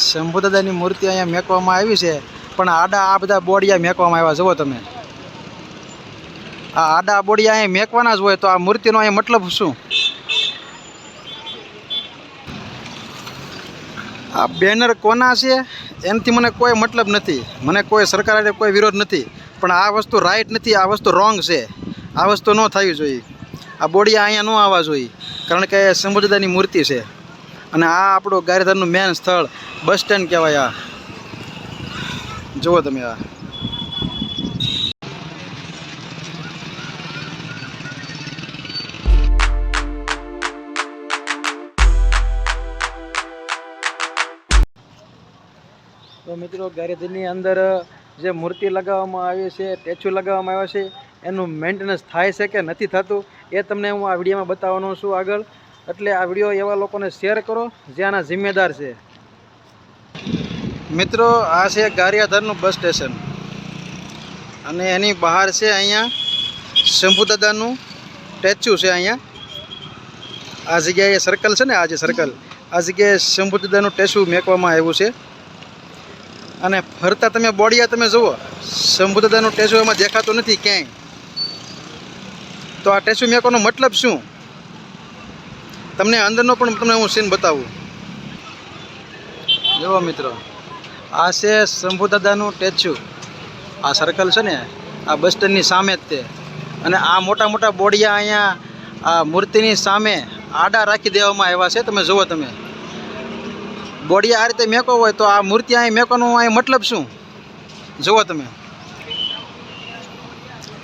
શંભુદાદાની મૂર્તિ અહીંયા મેકવામાં આવી છે. પણ આડા આ બધા બોડિયા મેકવામાં આવ્યા, જુઓ તમે. આ આડા બોડિયા અહીંયા મેકવાના જ હોય તો આ મૂર્તિનો અહીંયા મતલબ શું? આ બેનર કોના છે? એનાથી મને કોઈ મતલબ નથી. મને કોઈ સરકાર કોઈ વિરોધ નથી. પણ આ વસ્તુ રાઈટ નથી, આ વસ્તુ રોંગ છે. આ વસ્તુ ન થવી જોઈએ. આ બોડિયા અહીંયા ન આવવા જોઈએ. કારણ કે શંભુદાદાની મૂર્તિ છે. અને આ આપણું ગારીધરનું મેન સ્થળ, બસ સ્ટેન્ડ કહેવાય આ. જુઓ તમે આ. તો મિત્રો ગારિધારની અંદર જે મૂર્તિ લગાવવામાં આવી છે, સ્ટેચ્યુ લગાવવામાં આવ્યા છે, એનું મેન્ટેનન્સ થાય છે કે નથી થતું, એ તમને હું આ વિડીયોમાં બતાવવાનો છું આગળ. એટલે આ વીડિયો એવા લોકોને શેર કરો જે આના જિમ્મેદાર છે. મિત્રો, આ છે ગારિયાધરનું બસ સ્ટેશન. અને એની બહાર છે અહીંયા શંભુદાદાનું સ્ટેચ્યુ છે અહીંયા. આ જગ્યાએ સર્કલ છે ને, આ જે સર્કલ આ જગ્યાએ શંભુદાદાનું સ્ટેચ્યુ મેકવામાં આવ્યું છે. અને ફરતા તમે બોડિયા, તમે જુઓ શંભુદાદાનું ટેચ્યુ એમાં દેખાતું નથી ક્યાંય. તો આ ટેચ્યુ મેકવાનો મતલબ શું? તમને અંદરનો પણ તમને હું સીન બતાવું. જુઓ મિત્રો, આ છે શંભુદાદાનું ટેચ્યુ. આ સર્કલ છે ને, આ બસ સ્ટેન્ડની સામે જ તે. અને આ મોટા મોટા બોડિયા અહીંયા, આ મૂર્તિની સામે આડા રાખી દેવામાં આવ્યા છે, તમે જુઓ તમે. બોડિયા આ રીતે મેકો હોય તો આ મૂર્તિ અહીં મેકોનું અહીં મતલબ શું? જુઓ તમે.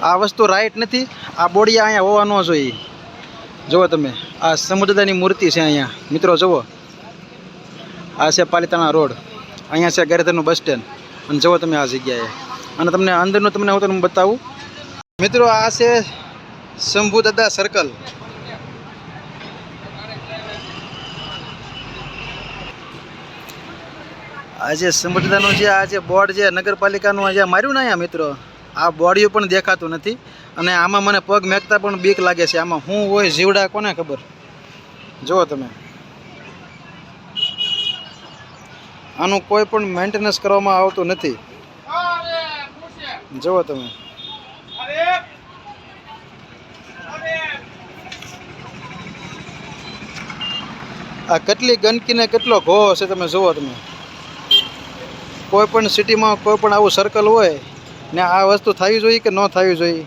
આ વસ્તુ રાઈટ નથી, આ બોડિયા અહીંયા હોવા ન જોઈએ. જુઓ તમે, આ સમુદ્રદાની મૂર્તિ છે અહીંયા. મિત્રો, જુઓ. આ છે પાલિતાણા રોડ. અહીંયા છે ગેરેધરનું બસ સ્ટેન્ડ. અને જુઓ તમે આ જગ્યાએ. અને તમને અંદરનું તમને હું તમને બતાવું. મિત્રો, આ છે શંભુદાદા સર્કલ આ જે સમુદ્રનું જે આ જે બોર્ડ જે નગરપાલિકાનું જે માર્યું ને અહીંયા, મિત્રો? આ બોર્ડિયું પણ દેખાતું નથી. અને આમાં મને પગ મેકતા પણ બીક લાગે છે. આમાં શું હોય જીવડા કોને ખબર? જુઓ તમે. આનું કોઈ પણ મેન્ટેનન્સ કરવામાં આવતું નથી. જુઓ તમે. આ કેટલી ગંદકીને કેટલો ઘો હશે તમે જુઓ તમે. કોઈ પણ સિટીમાં કોઈ પણ આવું સર્કલ હોય ને આ વસ્તુ થવી જોઈએ કે ન થવી જોઈએ?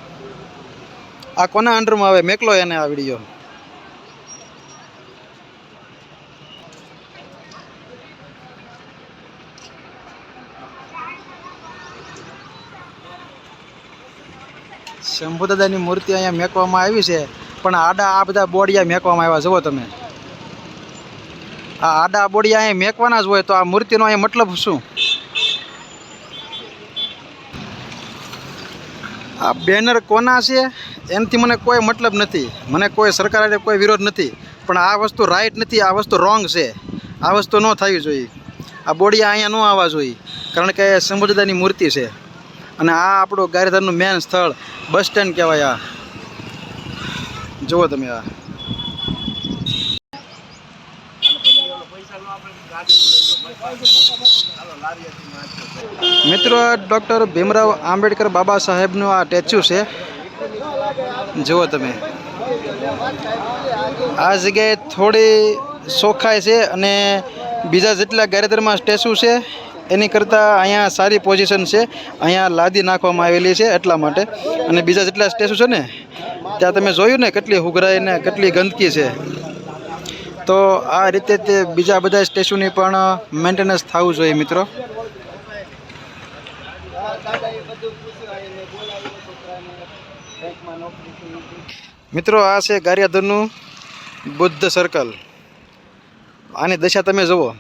આ કોના અંડરમાં આવે? મેકલો એને આ વીડિયો શંભુદાદાની મૂર્તિ અહીંયા મેકવામાં આવી છે, પણ આડા આ બધા બોડિયા મેકવામાં આવ્યા જુઓ તમે. આ આડા બોડિયા અહીંયા મેકવાના જ હોય, તો આ મૂર્તિનો અહીંયા મતલબ શું? આ બેનર કોના છે, એનાથી મને કોઈ મતલબ નથી. મને કોઈ સરકાર કોઈ વિરોધ નથી. પણ આ વસ્તુ રાઈટ નથી, આ વસ્તુ રોંગ છે. આ વસ્તુ ન થવી જોઈએ. આ બોડિયા અહીંયા ન આવવા જોઈએ. કારણ કે સમુદ્રદાની મૂર્તિ છે. અને આ આપણું ગારિધારનું મેન સ્થળ બસ સ્ટેન્ડ કહેવાય આ. જુઓ તમે આ. મિત્રો, ડૉક્ટર ભીમરાવ આંબેડકર બાબા સાહેબનું આ સ્ટેચ્યુ છે. જુઓ તમે. આ જગ્યાએ થોડી સોખાય છે અને બીજા જેટલા ગારેધરમાં સ્ટેચ્યુ છે, એની કરતાં અહીંયા સારી પોઝિશન છે. અહીંયા લાદી નાખવામાં આવેલી છે એટલા માટે. અને બીજા જેટલા સ્ટેચ્યુ છે ને, ત્યાં તમે જોયું ને કેટલી હુગરાઈ ને કેટલી ગંદકી છે. તો આ રીતે તે બીજા બધા સ્ટેચ્યુની પણ મેન્ટેનન્સ થવું જોઈએ મિત્રો. મિત્રો, આ છે ગારિયાધરનું બુદ્ધ સર્કલ આની દશા તમે જુઓ.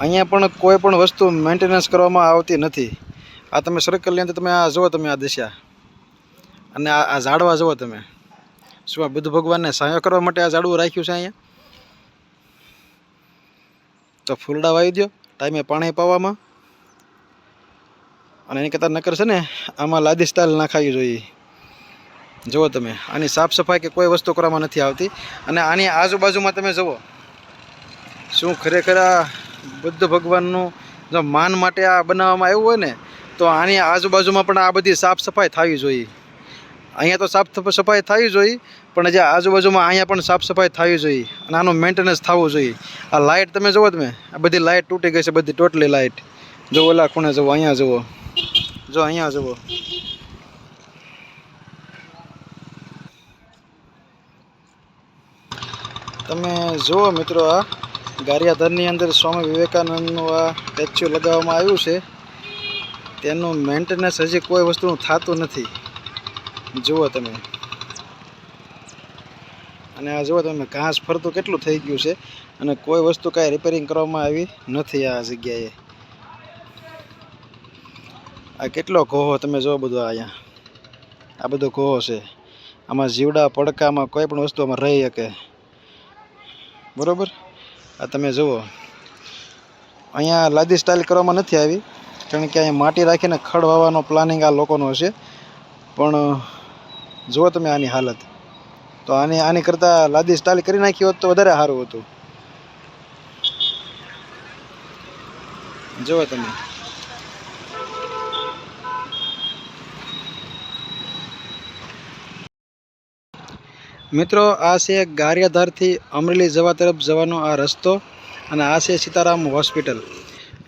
અહીંયા પણ કોઈ પણ વસ્તુ મેન્ટેનન્સ કરવામાં આવતી નથી. આ તમે સર્કલની અંદર તમે, આ જુઓ તમે આ દશા. અને આ ઝાડવા જુઓ તમે. શું આ બુદ્ધ ભગવાનને સહાય કરવા માટે આ ઝાડવું રાખ્યું છે અહીંયા? તો ફૂલડા વાવી દો ટાઈમે પાણી પાવામાં. અને એની કરતાં નકર છે ને, આમાં લાદી સ્ટાઇલ નાખાવી જોઈએ. જુઓ તમે, આની સાફ સફાઈ કે કોઈ વસ્તુ કરવામાં નથી આવતી. અને આની આજુબાજુમાં તમે જુઓ, શું ખરેખર આ બુદ્ધ ભગવાનનું જો માન માટે આ બનાવવામાં આવ્યું હોય ને, તો આની આજુબાજુમાં પણ આ બધી સાફ સફાઈ થવી જોઈએ. અહીંયા તો સાફ સફ- સફાઈ થવી જોઈએ પણ જે આજુબાજુમાં અહીંયા પણ સાફ સફાઈ થવી જોઈએ અને આનું મેન્ટેનન્સ થવું જોઈએ. આ લાઇટ તમે જુઓ તમે, આ બધી લાઇટ તૂટી ગઈ છે, બધી ટોટલી લાઇટ જો ઓલા ખૂણે જુઓ, અહીંયા જુઓ. જો અહીંયા જુઓ. તમે જુઓ મિત્રો આ, ગારિયાધરની અંદર સ્વામી વિવેકાનંદનું આ સ્ટેચ્યુ લગાવવામાં આવ્યું છે. તેનું મેન્ટેનન્સ હજી કોઈ વસ્તુનું થતું નથી. જુઓ તમે. અને આ જુઓ તમે, ઘાસ ફરતું કેટલું થઈ ગયું છે અને કોઈ વસ્તુ કાંઈ રિપેરિંગ કરવામાં આવી નથી આ જગ્યાએ. આ કેટલો ઘોહો તમે જુઓ બધો અહીંયા. આ બધો ઘોહો છે. આમાં જીવડા, પડકામાં કોઈ પણ વસ્તુ આમાં રહી શકે. બરાબર? આ તમે જુઓ. અહીંયા લાદી સ્ટાઇલ કરવામાં નથી આવી, કારણ કે અહીંયા માટી રાખીને ખડ વાવવાનો પ્લાનિંગ આ લોકોનો હશે પણ જુઓ તમે આની હાલત. તો આની આની કરતાં લાદી સ્ટાઇલ કરી નાખી હોત તો વધારે સારું હતું. જુઓ તમે. મિત્રો, આ છે ગારિયાધારથી અમરેલી જવા તરફ જવાનો આ રસ્તો અને આ છે સીતારામ હોસ્પિટલ.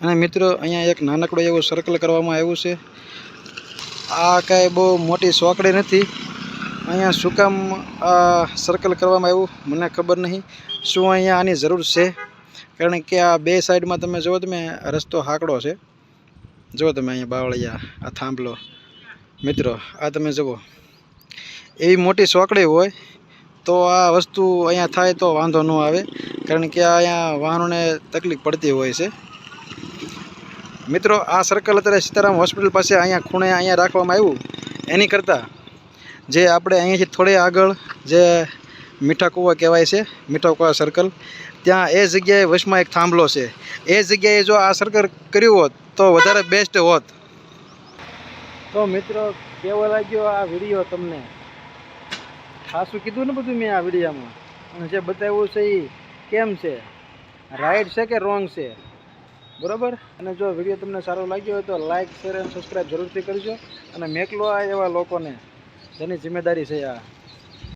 અને મિત્રો, અહીંયા એક નાનકડું એવું સર્કલ કરવામાં આવ્યું છે. આ કાંઈ બહુ મોટી સોકડી નથી. અહીંયા શું કામ સર્કલ કરવામાં આવ્યું? મને ખબર નહીં. શું અહીંયા આની જરૂર છે? કારણ કે આ બે સાઈડમાં તમે જુઓ તમે, રસ્તો હાકડો છે. જુઓ તમે અહીંયા બાવળિયા, આ થાંભલો. મિત્રો, આ તમે જુઓ. એવી મોટી સોકડી હોય તો આ વસ્તુ અહીંયા થાય તો વાંધો ન આવે, કારણ કે અહીંયા વાહનોને તકલીફ પડતી હોય છે. મિત્રો, આ સર્કલ અત્યારે સીતારામ હોસ્પિટલ પાસે અહીંયા ખૂણે અહીંયા રાખવામાં આવ્યું. એની કરતાં જે આપણે અહીંયાથી થોડે આગળ જે મીઠા કુવા કહેવાય છે મીઠા કુવા સર્કલ ત્યાં એ જગ્યાએ વશમાં એક થાંભલો છે. એ જગ્યાએ જો આ સર્કલ કર્યું હોત, તો વધારે બેસ્ટ હોત. તો મિત્રો, કેવો લાગ્યો આ વીડિયો તમને? ખાસું કીધું ને બધું મેં આ વિડીયામાં. અને જે બતાવ્યું છે એ કેમ છે? રાઈટ છે કે રોંગ છે? બરાબર? અને જો વીડિયો તમને સારો લાગ્યો હોય તો લાઇક શેર અને સબસ્ક્રાઈબ જરૂરથી કરજો. અને મેકલો આ એવા લોકોને. જેની જિમ્મેદારી છે આ.